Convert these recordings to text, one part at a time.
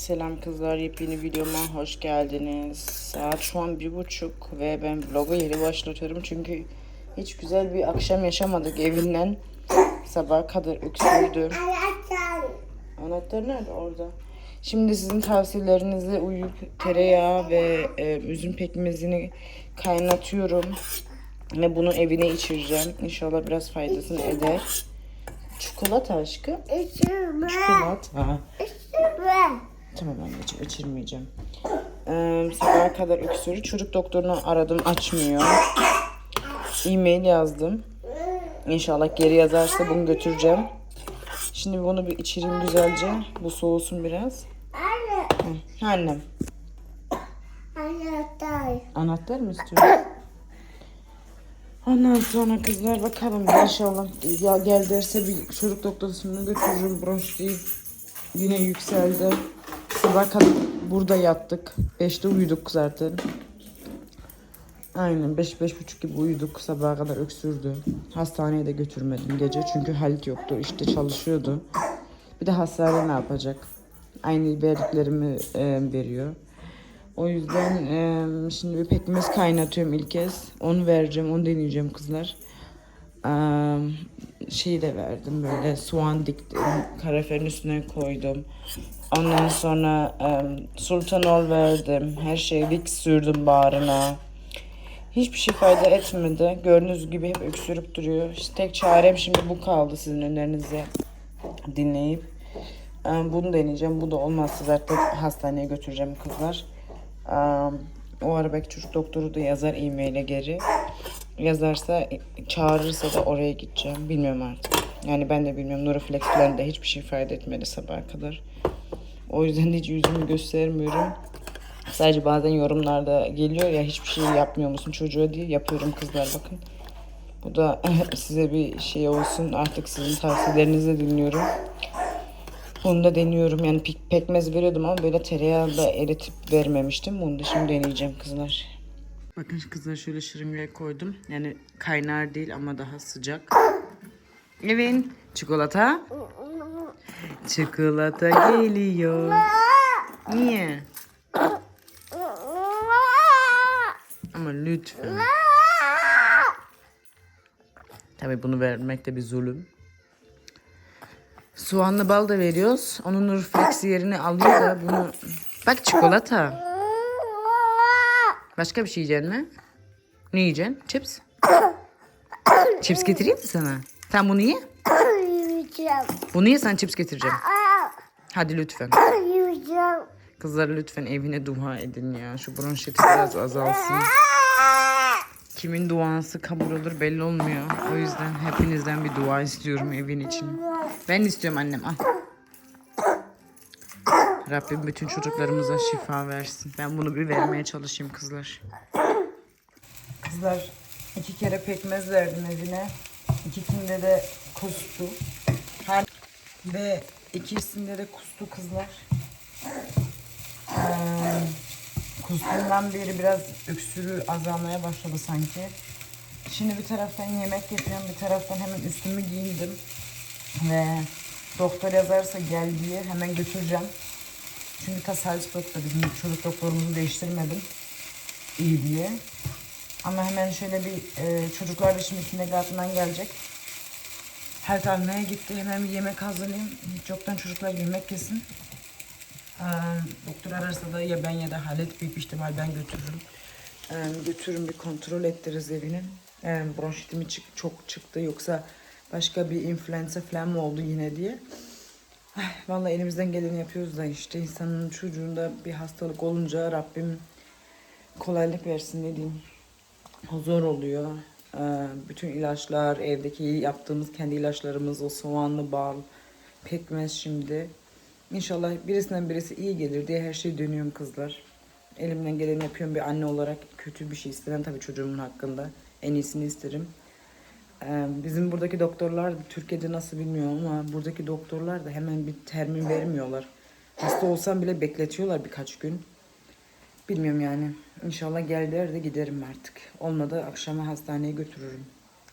Selam kızlar, yepyeni videoma hoş geldiniz. Saat şu an bir buçuk ve ben vlogu yeni başlatıyorum çünkü hiç güzel bir akşam yaşamadık evinden. Sabaha kadar öksürdüm. Anahtar nerede? Orada. Şimdi sizin tavsiyelerinizle uyuyup tereyağı ve e, üzüm pekmezini kaynatıyorum. Ve bunu evine içireceğim. İnşallah biraz faydasını eder. Çikolata aşkım. Çikolata. Tamam anneciğim içirmeyeceğim. Ee, sabaha kadar öksürü. Çocuk doktorunu aradım açmıyor. E-mail yazdım. İnşallah geri yazarsa bunu götüreceğim. Şimdi bunu bir içireyim güzelce. Bu soğusun biraz. Hı, Annem. Anahtar mı istiyorsun? Ondan sonra kızlar bakalım inşallah ya gel derse bir çocuk doktoruna götürürüm bronşit yine yükseldi. Sabah kadar burada yattık. Beşte uyuduk zaten. Aynen beş beş buçuk gibi uyuduk sabaha kadar öksürdü. Hastaneye de götürmedim gece çünkü Halit yoktu işte çalışıyordu. Bir de hastane ne yapacak? Aynı verdiklerimi e, veriyor. O yüzden e, şimdi bir pekmez kaynatıyorum ilk kez. Onu vereceğim, onu deneyeceğim kızlar. E, şeyi de verdim böyle soğan diktim, karaferin üstüne koydum. Ondan sonra e, sultanol verdim. Her şeyi dik sürdüm bağrına. Hiçbir şey fayda etmedi. Gördüğünüz gibi hep öksürüp duruyor. İşte tek çarem şimdi bu kaldı sizin önlerinize dinleyip. e, Bunu deneyeceğim. Bu da olmazsa zaten hastaneye götüreceğim kızlar. E, O ara belki çocuk doktoru da yazar e-maile geri. Yazarsa, çağırırsa da oraya gideceğim. Bilmiyorum artık. Yani ben de bilmiyorum. Noroflex falan da hiçbir şey fayda etmedi sabaha kadar. O yüzden de hiç yüzümü göstermiyorum. Sadece bazen yorumlarda geliyor ya hiçbir şey yapmıyor musun çocuğa diye yapıyorum kızlar bakın. Bu da size bir şey olsun artık sizin tavsiyelerinizi dinliyorum. Bunu da deniyorum yani pek, pekmez veriyordum ama böyle tereyağı da eritip vermemiştim. Bunu da şimdi deneyeceğim kızlar. Bakın kızlar şöyle şırıngaya koydum. Yani kaynar değil ama daha sıcak. Evet. Çikolata. Çikolata geliyor. Niye? Ama lütfen. Tabii bunu vermek de bir zulüm. Soğanlı bal da veriyoruz. Onun Nurflex yerine alıyor da bunu... Bak çikolata. Başka bir şey yiyeceksin mi? Ne yiyeceksin? Chips? Chips getireyim mi sana? Sen bunu ye. Bunu ye sen chips getireceğim. Hadi lütfen. Kızlar lütfen evine dua edin ya. Şu bronşiti biraz azalsın. Kimin duası kabul olur belli olmuyor. O yüzden hepinizden bir dua istiyorum evin için. Ben istiyorum annem al. Rabbim bütün çocuklarımıza şifa versin. Ben bunu bir vermeye çalışayım kızlar. Kızlar iki kere pekmez verdim evine. İkisinde de kustu. Ve ikisinde de kustu kızlar. Ee, kustuğundan beri biraz öksürüğü azalmaya başladı sanki. Şimdi bir taraftan yemek yapıyorum, bir taraftan hemen üstümü giyindim. Ve doktor yazarsa gel diye hemen götüreceğim. Çünkü ta Salzburg'da bizim çocuk doktorumuzu değiştirmedim. İyi diye. Ama hemen şöyle bir e, çocuklar da şimdi kindergarten'dan gelecek. Her tarihine gitti. Hemen yemek hazırlayayım. Hiç yoktan çocuklar yemek yesin. Ee, doktor ararsa da ya ben ya da Halit büyük ihtimal ben götürürüm. Ee, götürürüm bir kontrol ettiririz evini. Ee, bronşitimi çık çok çıktı yoksa başka bir influenza falan mı oldu yine diye. Ay, vallahi elimizden geleni yapıyoruz da işte insanın çocuğunda bir hastalık olunca Rabbim kolaylık versin ne diyeyim. Zor oluyor. Ee, bütün ilaçlar, evdeki yaptığımız kendi ilaçlarımız, o soğanlı bal, pekmez şimdi. İnşallah birisinden birisi iyi gelir diye her şeyi dönüyorum kızlar. Elimden geleni yapıyorum bir anne olarak. Kötü bir şey istemem tabii çocuğumun hakkında. En iyisini isterim. Ee, bizim buradaki doktorlar Türkiye'de nasıl bilmiyorum ama buradaki doktorlar da hemen bir termin vermiyorlar. Hasta olsam bile bekletiyorlar birkaç gün. Bilmiyorum yani. İnşallah gel der de giderim artık. Olmadı akşama hastaneye götürürüm.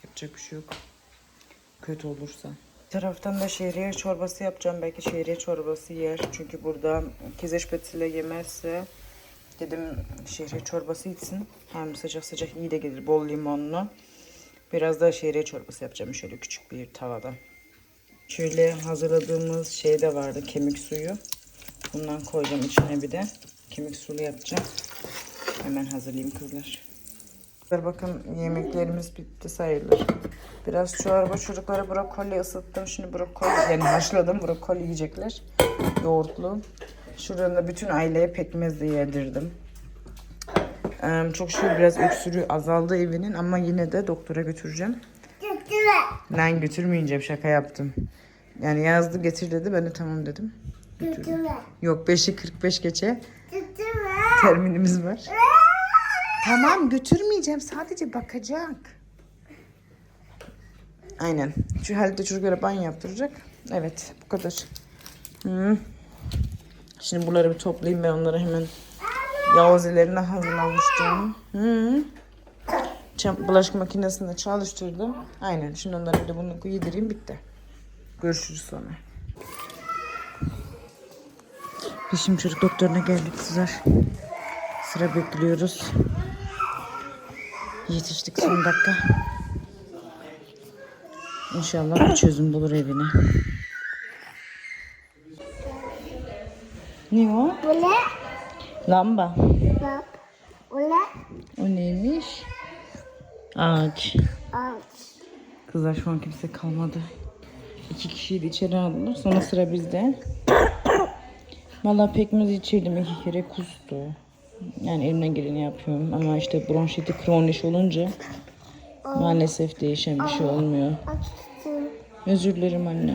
Yapacak bir şey yok. Kötü olursa. Bir taraftan da şehriye çorbası yapacağım. Belki şehriye çorbası yer. Çünkü burada kezeşpetiyle yemezse dedim şehriye çorbası içsin. Hem sıcak sıcak iyi de gelir bol limonlu. Biraz da şehriye çorbası yapacağım şöyle küçük bir tavada. Şöyle hazırladığımız şey de vardı kemik suyu. Bundan koyacağım içine bir de. Kemik sulu yapacağım. Hemen hazırlayayım kızlar. Bakın yemeklerimiz bitti sayılır. Biraz çorba çocuklara brokoli ısıttım. Şimdi brokoli yani haşladım. Brokoli yiyecekler. Yoğurtlu. Şuradan da bütün aileye pekmez de yedirdim. Ee, çok şükür biraz öksürüğü azaldı evinin ama yine de doktora götüreceğim. Ben götürmeyeceğim şaka yaptım. Yani yazdı getir dedi ben de tamam dedim. Götürdüm. Yok 5'i 45 geçe terminimiz var. Tamam götürmeyeceğim sadece bakacak. Aynen. Şu halde çocuklara banyo yaptıracak. Evet bu kadar. Hı. Şimdi bunları bir toplayayım ben onları hemen Yavuzilerine hazırlamıştım. Hı. Çam- Bulaşık makinesinde çalıştırdım. Aynen. Şimdi onları bir de bunu yedireyim bitti. Görüşürüz sonra. Biz şimdi çocuk doktoruna geldik kızlar. Sıra bekliyoruz. Yetiştik son dakika. İnşallah bir çözüm bulur evine. Ne o? Bu ne? Lamba. Bak. Bu ne? O neymiş? Ağaç. Ağaç. Kızlar şu an kimse kalmadı. İki kişiyi de içeri aldılar. Sonra sıra bizde. Vallahi pekmez içirdim iki kere kustu. Yani elimden geleni yapıyorum. Ama işte bronşiti kronik olunca maalesef değişen bir şey olmuyor. Özür dilerim anne.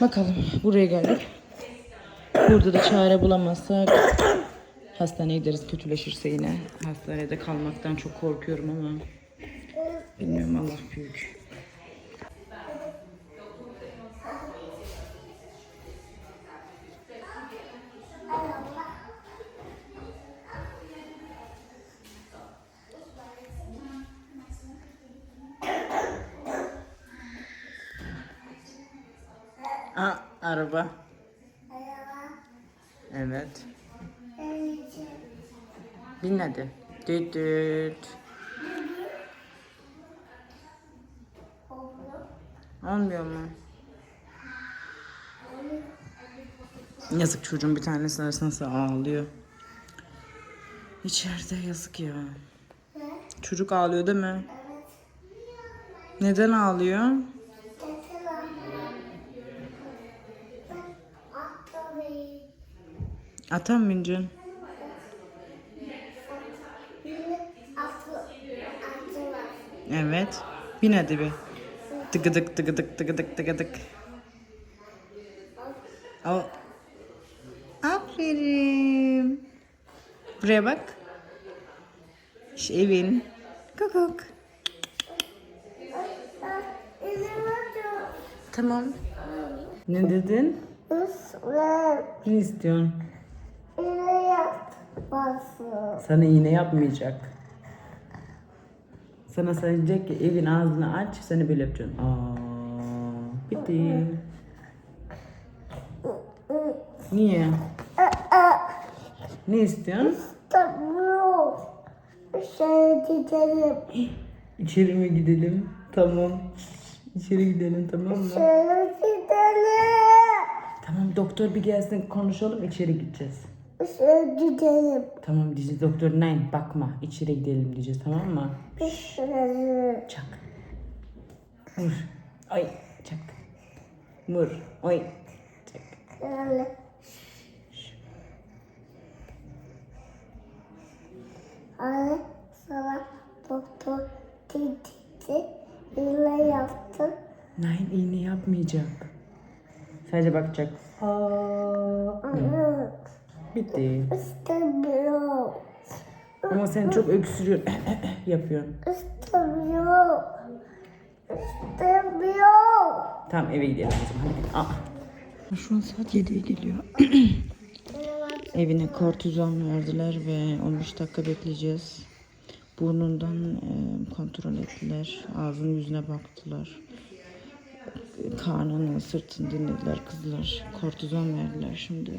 Bakalım buraya geldik. Burada da çare bulamazsak hastaneye gideriz kötüleşirse yine. Hastanede kalmaktan çok korkuyorum ama bilmiyorum Allah büyük. Araba. Evet. Bin hadi. Düt düt. Olmuyor mu? Yazık çocuğun bir tanesi nasıl ağlıyor. İçeride yazık ya. Çocuk ağlıyor değil mi? Neden ağlıyor? Atan mı bineceksin? Evet. Bin hadi bir. Tıkıdık tıkıdık tıkıdık tıkıdık. Al. Aferin. Buraya bak. Şu evin. Kukuk. Tamam. Ne dedin? Ne istiyorsun? Sana iğne yapmayacak. Sana söyleyecek ki evin ağzını aç, seni böyle yapacaksın. Aa, bitti. Niye? Ne istiyorsun? İçeri mi gidelim? Tamam. İçeri gidelim tamam mı? Tamam doktor bir gelsin konuşalım içeri gideceğiz. Gidelim. Tamam diyeceğiz doktor nein bakma içeri gidelim diyeceğiz tamam mı? Çak. Vur. Ay çak. Vur. Oy. Çak. Anne sana doktor dedi. İğne yaptım. Nein iğne yapmayacak. Sadece bakacak. Aa. Bitti. istemiyorum. Ama sen çok öksürüyorsun. yapıyorsun. İstemiyorum. İstemiyorum. Tamam eve gidelim o zaman. Hadi. Aa. Şu an saat 7'ye geliyor. Evine kortizon verdiler ve 15 dakika bekleyeceğiz. Burnundan e, kontrol ettiler. Ağzının yüzüne baktılar. karnını, sırtını dinlediler kızlar. Kortizon verdiler şimdi.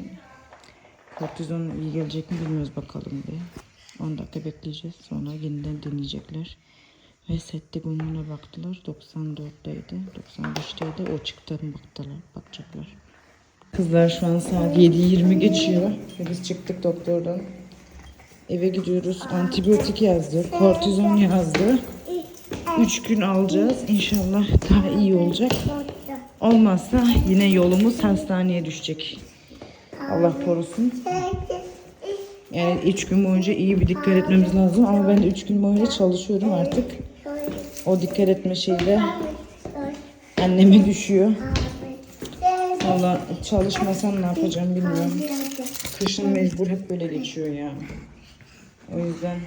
Kortizon iyi gelecek mi bilmiyoruz bakalım bir. 10 dakika bekleyeceğiz. Sonra yeniden deneyecekler. Ve sette gumuna baktılar. 94'teydi. 95'teydi. O çıktı baktılar. Bakacaklar. Kızlar şu an saat 7.20 geçiyor. Biz çıktık doktordan. Eve gidiyoruz. Antibiyotik yazdı. Kortizon yazdı. 3 gün alacağız. İnşallah daha iyi olacak. Olmazsa yine yolumuz hastaneye düşecek. Allah korusun. Yani 3 gün boyunca iyi bir dikkat etmemiz lazım. Ama ben de 3 gün boyunca çalışıyorum artık. O dikkat etme şeyi de anneme düşüyor. Valla çalışmasam ne yapacağım bilmiyorum. Kışın mecbur hep böyle geçiyor ya. O yüzden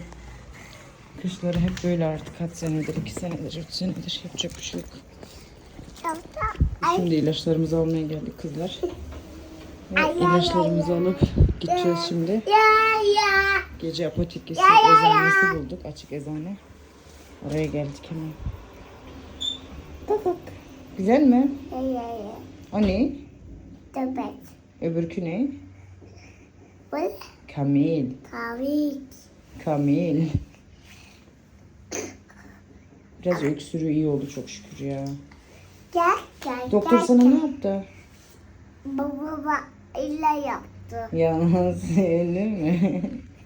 kışları hep böyle artık kaç senedir, iki senedir, üç senedir yapacak bir şey yok. Şimdi ilaçlarımızı almaya geldik kızlar. Ve ilaçlarımızı alıp gideceğiz şimdi. Ya ya. Gece apotekisi eczanesi bulduk. Açık eczane. Oraya geldik hemen. Güzel mi? O ne? Tebet. Öbürkü ne? Bu Kamil. tavik. Kamil. Biraz öksürüğü iyi oldu çok şükür ya. Gel gel Doktor gel. sana ne yaptı? Baba baba ile yaptı. Ya öyle mi?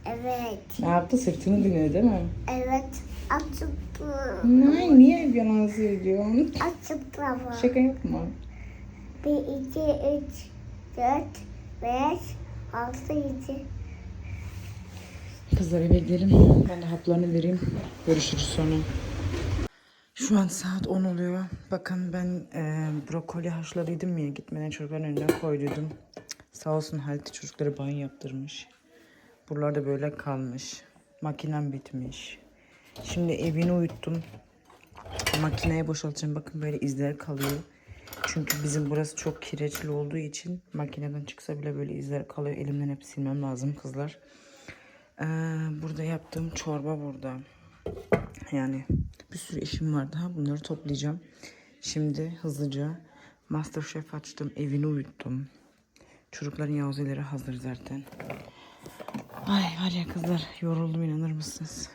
Evet. ne yaptı? Sırtını dinledi değil mi? Evet. Açıktı. Ne, niye hep yalan söylüyorsun? Açıktı ama. Şaka yapma. Bir, iki, üç, dört, beş, altı, yedi. Kızlar eve gidelim. Ben de haplarını vereyim. Görüşürüz sonra. Şu an saat 10 oluyor. Bakın ben e, brokoli haşladıydım ya gitmeden çocukların önüne koyduydum. Sağ olsun Halit çocukları banyo yaptırmış. Buralar da böyle kalmış. Makinem bitmiş. Şimdi evini uyuttum. Makineye boşaltacağım. Bakın böyle izler kalıyor. Çünkü bizim burası çok kireçli olduğu için makineden çıksa bile böyle izler kalıyor. Elimden hep silmem lazım kızlar. Ee, burada yaptığım çorba burada. Yani bir sürü işim var daha. Bunları toplayacağım. Şimdi hızlıca Masterchef açtım. Evini uyuttum. Çocukların yavzeleri hazır zaten. Ay var ya kızlar yoruldum inanır mısınız?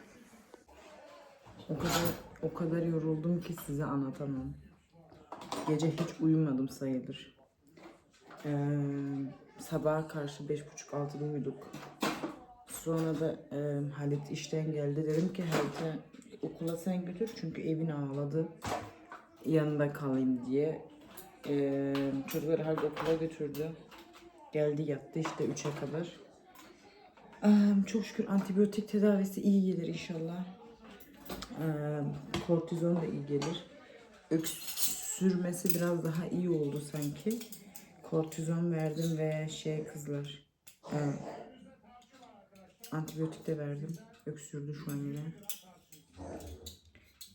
O kadar o kadar yoruldum ki size anlatamam. Gece hiç uyumadım sayılır. Ee, sabaha karşı beş buçuk altıda uyuduk. Sonra da e, Halit işten geldi. Dedim ki Halit'e okula sen götür çünkü evin ağladı. Yanında kalayım diye. E, çocukları Halit okula götürdü. Geldi yattı işte 3'e kadar. Ee, çok şükür antibiyotik tedavisi iyi gelir inşallah. Ee, kortizon da iyi gelir. Öksürmesi biraz daha iyi oldu sanki. Kortizon verdim ve şey kızlar. e, Antibiyotik de verdim. Öksürdü şu an yine.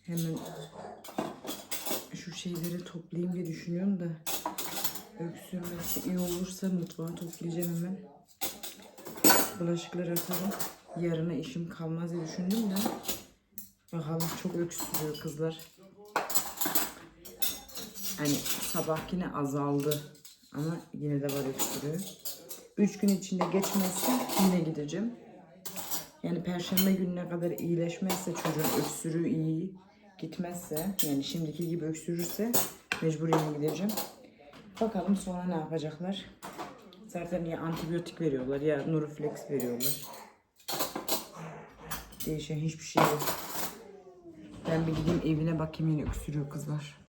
Hemen şu şeyleri toplayayım diye düşünüyorum da öksürmesi iyi olursa mutfağı toplayacağım hemen. Bulaşıkları atarım. Yarına işim kalmaz diye düşündüm de bakalım çok öksürüyor kızlar. Hani sabahkine azaldı ama yine de var öksürüğü. Üç gün içinde geçmezse yine gideceğim. Yani perşembe gününe kadar iyileşmezse çocuğun öksürüğü iyi gitmezse yani şimdiki gibi öksürürse mecburen gideceğim. Bakalım sonra ne yapacaklar. Zaten ya antibiyotik veriyorlar ya Nuriflex veriyorlar. Değişen hiçbir şey yok. Ben bir gideyim evine bakayım yine öksürüyor kızlar.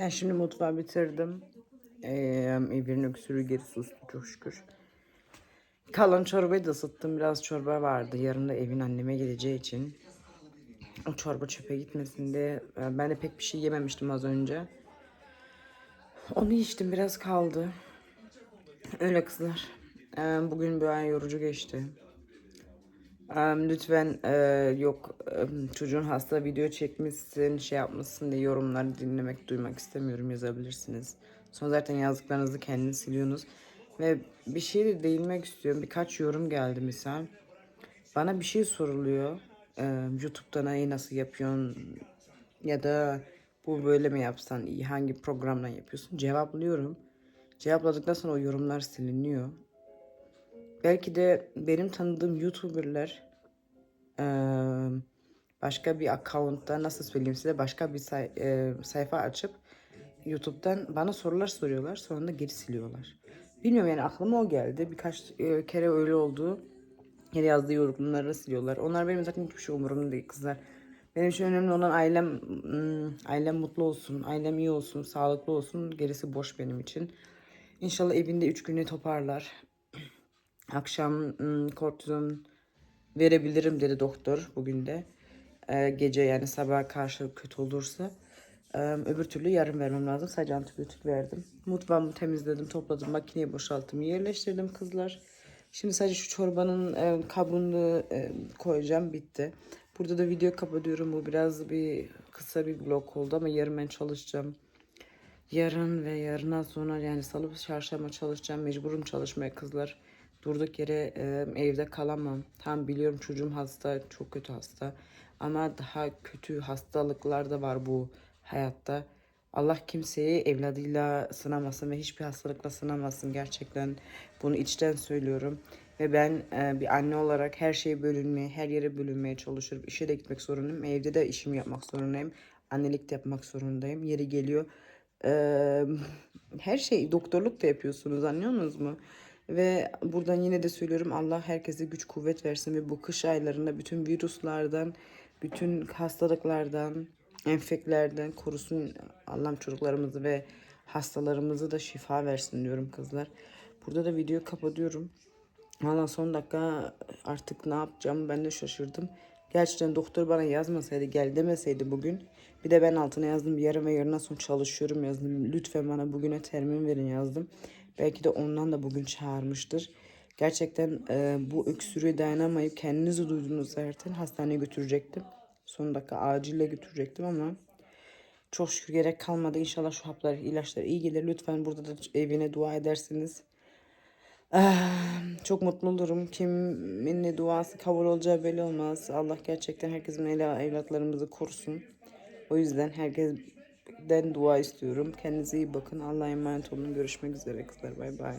Ben şimdi mutfağı bitirdim. Ee, evin öksürüğü geri sustu çok şükür. Kalan çorbayı da ısıttım. Biraz çorba vardı. Yarın da evin anneme gideceği için. O çorba çöpe gitmesin diye. Ben de pek bir şey yememiştim az önce. Onu içtim. Biraz kaldı. Öyle kızlar. Bugün bir ay yorucu geçti. Lütfen e, yok çocuğun hasta video çekmişsin şey yapmışsın diye yorumları dinlemek duymak istemiyorum yazabilirsiniz. Sonra zaten yazdıklarınızı kendiniz siliyorsunuz. Ve bir şey de değinmek istiyorum. Birkaç yorum geldi misal. Bana bir şey soruluyor. Ee, YouTube'da neyi nasıl yapıyorsun? Ya da bu böyle mi yapsan iyi? Hangi programla yapıyorsun? Cevaplıyorum. Cevapladıktan sonra o yorumlar siliniyor. Belki de benim tanıdığım YouTuber'lar eee, başka bir account'ta nasıl söyleyeyim size başka bir say- eee, sayfa açıp YouTube'dan bana sorular soruyorlar sonra da geri siliyorlar. Bilmiyorum yani aklıma o geldi. Birkaç eee, kere öyle oldu. Yine yazdığı yorumları siliyorlar. Onlar benim zaten hiçbir şey umurumda değil kızlar. Benim için önemli olan ailem, ailem mutlu olsun, ailem iyi olsun, sağlıklı olsun. Gerisi boş benim için. İnşallah evinde üç güne toparlar. Akşam kortizon verebilirim dedi doktor bugün de. Gece yani sabaha karşı kötü olursa. Öbür türlü yarın vermem lazım. Sadece antibiyotik verdim. Mutfağımı temizledim, topladım, makineye boşalttım, yerleştirdim kızlar. Şimdi sadece şu çorbanın e, kabuğunu e, koyacağım. Bitti. Burada da video kapatıyorum. Bu biraz bir kısa bir vlog oldu ama yarın ben çalışacağım. Yarın ve yarından sonra yani salı çarşamba çalışacağım. Mecburum çalışmaya kızlar. Durduk yere e, evde kalamam. Tam biliyorum çocuğum hasta, çok kötü hasta. Ama daha kötü hastalıklar da var bu hayatta. Allah kimseyi evladıyla sınamasın ve hiçbir hastalıkla sınamasın. Gerçekten bunu içten söylüyorum. Ve ben e, bir anne olarak her şeye bölünmeye, her yere bölünmeye çalışıyorum. İşe de gitmek zorundayım. Evde de işimi yapmak zorundayım. Annelik de yapmak zorundayım. Yeri geliyor. Eee, her şey doktorluk da yapıyorsunuz anlıyorsunuz mu? Ve buradan yine de söylüyorum Allah herkese güç kuvvet versin ve bu kış aylarında bütün virüslerden, bütün hastalıklardan, enfeklerden korusun Allah'ım çocuklarımızı ve hastalarımızı da şifa versin diyorum kızlar. Burada da videoyu kapatıyorum. Valla son dakika artık ne yapacağımı ben de şaşırdım. Gerçekten doktor bana yazmasaydı gel demeseydi bugün. Bir de ben altına yazdım yarın ve yarından sonra çalışıyorum yazdım. Lütfen bana bugüne termin verin yazdım. Belki de ondan da bugün çağırmıştır. Gerçekten e, bu öksürüğe dayanamayıp kendinizi duydunuz zaten hastaneye götürecektim. Son dakika acile götürecektim ama çok şükür gerek kalmadı. İnşallah şu haplar, ilaçlar iyi gelir. Lütfen burada da evine dua edersiniz. Ah, Çok mutlu olurum. Kimin ne duası kabul olacağı belli olmaz. Allah gerçekten herkesin evla- evlatlarımızı korusun. O yüzden herkesten dua istiyorum. Kendinize iyi bakın. Allah'a emanet olun. Görüşmek üzere kızlar. Bay bay.